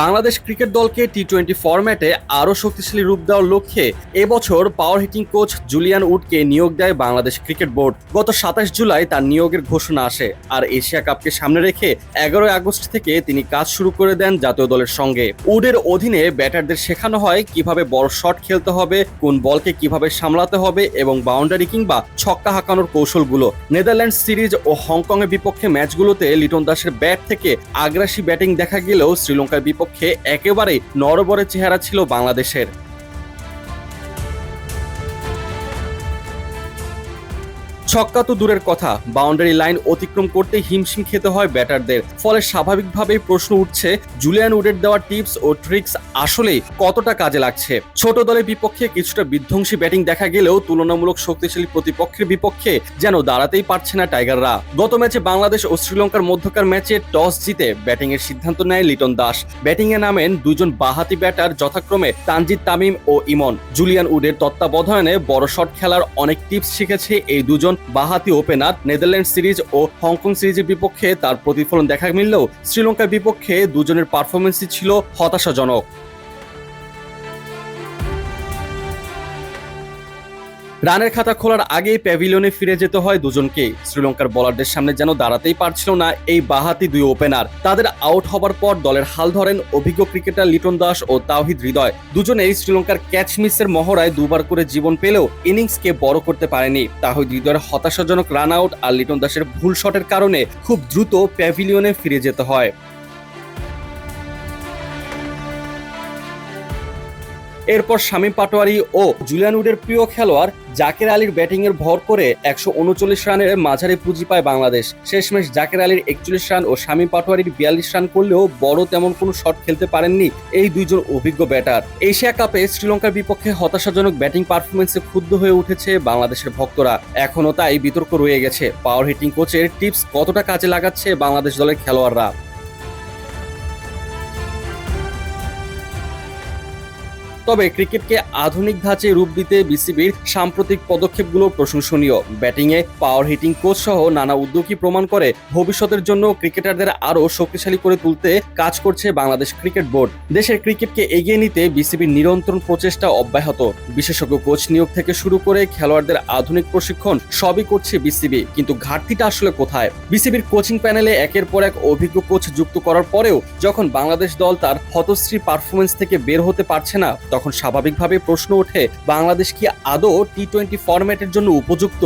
Bangladesh cricket দলকে T twenty ফরম্যাটে আরও শক্তিশালী রূপ দেওয়ার লক্ষ্যে এবছর পাওয়ার হিটিং কোচ জুলিয়ান উডকে নিয়োগ দেয় বাংলাদেশ ক্রিকেট বোর্ড। গত সাতাশ জুলাই তার নিয়োগের ঘোষণা আসে আর এশিয়া কাপকে সামনে রেখে এগারোই আগস্ট থেকে তিনি কাজ শুরু করে দেন জাতীয় দলের সঙ্গে। উডের অধীনে ব্যাটারদের শেখানো হয় কীভাবে বড় শট খেলতে হবে, কোন বলকে কীভাবে সামলাতে হবে এবং বাউন্ডারি কিংবা ছক্কা হাঁকানোর কৌশলগুলো। নেদারল্যান্ড সিরিজ ও হংকংয়ের বিপক্ষে ম্যাচগুলোতে লিটন দাসের ব্যাট থেকে আগ্রাসী ব্যাটিং দেখা গেলেও শ্রীলঙ্কার বিপক্ষে একেবারেই নরবরের চেহারা ছিল বাংলাদেশের। ছক্কা তো দূরের কথা। বাউন্ডারি লাইন অতিক্রম করতে হিমশিম খেতে হয় ব্যাটারদের। ফলে স্বাভাবিকভাবেই প্রশ্ন উঠছে, জুলিয়ান উডের দেওয়া টিপস ও ট্রিক্স আসলেই কতটা কাজে লাগছে? ছোট দলের বিপক্ষে কিছুটা বিধ্বংসী ব্যাটিং দেখা গেলেও তুলনামূলক শক্তিশালী প্রতিপক্ষের বিপক্ষে যেন দাঁড়াতেই পারছে না টাইগাররা। গত ম্যাচে বাংলাদেশ ও শ্রীলঙ্কার মধ্যকার ম্যাচে টস জিতে ব্যাটিং এর সিদ্ধান্ত নেয় লিটন দাস। ব্যাটিং এ নামেন দুজন বাহাতি ব্যাটার যথাক্রমে তানজিদ তামিম ও ইমন। জুলিয়ান উডের তত্ত্বাবধানে বড় শট খেলার অনেক টিপস শিখেছে এই দুজন বাহাতি ওপেনার, নেদারল্যান্ড সিরিজ ও হংকং সিরিজের বিপক্ষে তার প্রতিফলন দেখা মিললেও শ্রীলঙ্কার বিপক্ষে দুজনের পারফরমেন্সই ছিল হতাশাজনক। রানের খাতা খোলার আগেই প্যাভিলিয়নে ফিরে যেতে হয় দুজনকে। শ্রীলঙ্কার বলারদের সামনে যেন দাঁড়াতেই পারছিল না এই বাহাতি দুই ওপেনার তাদের আউট হবার পর দলের হাল ধরেন অভিজ্ঞ ক্রিকেটার লিটন দাস ও তাওহিদ হৃদয়। দুজনেই শ্রীলঙ্কার ক্যাচ মিসের মহড়ায় দুবার করে জীবন পেলেও ইনিংসকে বড় করতে পারেনি। তাহিদ হৃদয়ের হতাশাজনক রান আউট আর লিটন দাসের ভুল শটের কারণে খুব দ্রুত প্যাভিলিয়নে ফিরে যেতে হয়। এরপর শামীম পাটোয়ারি ও জুলিয়ান উডের প্রিয় খেলোয়াড় জাকের আলীর ব্যাটিং এর ভর করে একশো উনচল্লিশ রানের মাঝারি পুঁজি পায় বাংলাদেশ। শেষমেশ জাকের আলীর একচল্লিশ রান ও শামীম পাটোয়ারির বিয়াল্লিশ রান করলেও বড় তেমন কোনো শট খেলতে পারেননি এই দুইজন অভিজ্ঞ ব্যাটার। এশিয়া কাপে শ্রীলঙ্কার বিপক্ষে হতাশাজনক ব্যাটিং পারফরমেন্সে ক্ষুব্ধ হয়ে উঠেছে বাংলাদেশের ভক্তরা। এখনও তাই বিতর্ক রয়ে গেছে। পাওয়ার হিটিং কোচের টিপস কতটা কাজে লাগাচ্ছে বাংলাদেশ দলের খেলোয়াড়রা? তবে ক্রিকেটকে আধুনিক ধাঁচে রূপ দিতে বিসিবির সাম্প্রতিক পদক্ষেপগুলো প্রশংসনীয়। ব্যাটিংয়ে পাওয়ার হিটিং কোচ সহ নানা উদ্যোগই প্রমাণ করে ভবিষ্যতের জন্য ক্রিকেটারদের আরও শক্তিশালী করে তুলতে কাজ করছে বাংলাদেশ ক্রিকেট বোর্ড। দেশের ক্রিকেটকে এগিয়ে নিতে বিসিবির নিরন্তর প্রচেষ্টা অব্যাহত। বিশেষজ্ঞ কোচ নিয়োগ থেকে শুরু করে খেলোয়াড়দের আধুনিক প্রশিক্ষণ সবই করছে বিসিবি, কিন্তু ঘাটতিটা আসলে কোথায়? বিসিবির কোচিং প্যানেলে একের পর এক অভিজ্ঞ কোচ যুক্ত করার পরেও যখন বাংলাদেশ দল তার হতশ্রী পারফরমেন্স থেকে বের হতে পারছে না তখন স্বাভাবিকভাবে প্রশ্ন ওঠে বাংলাদেশ কি আদৌ টি টোয়েন্টি ফরম্যাটের জন্য উপযুক্ত?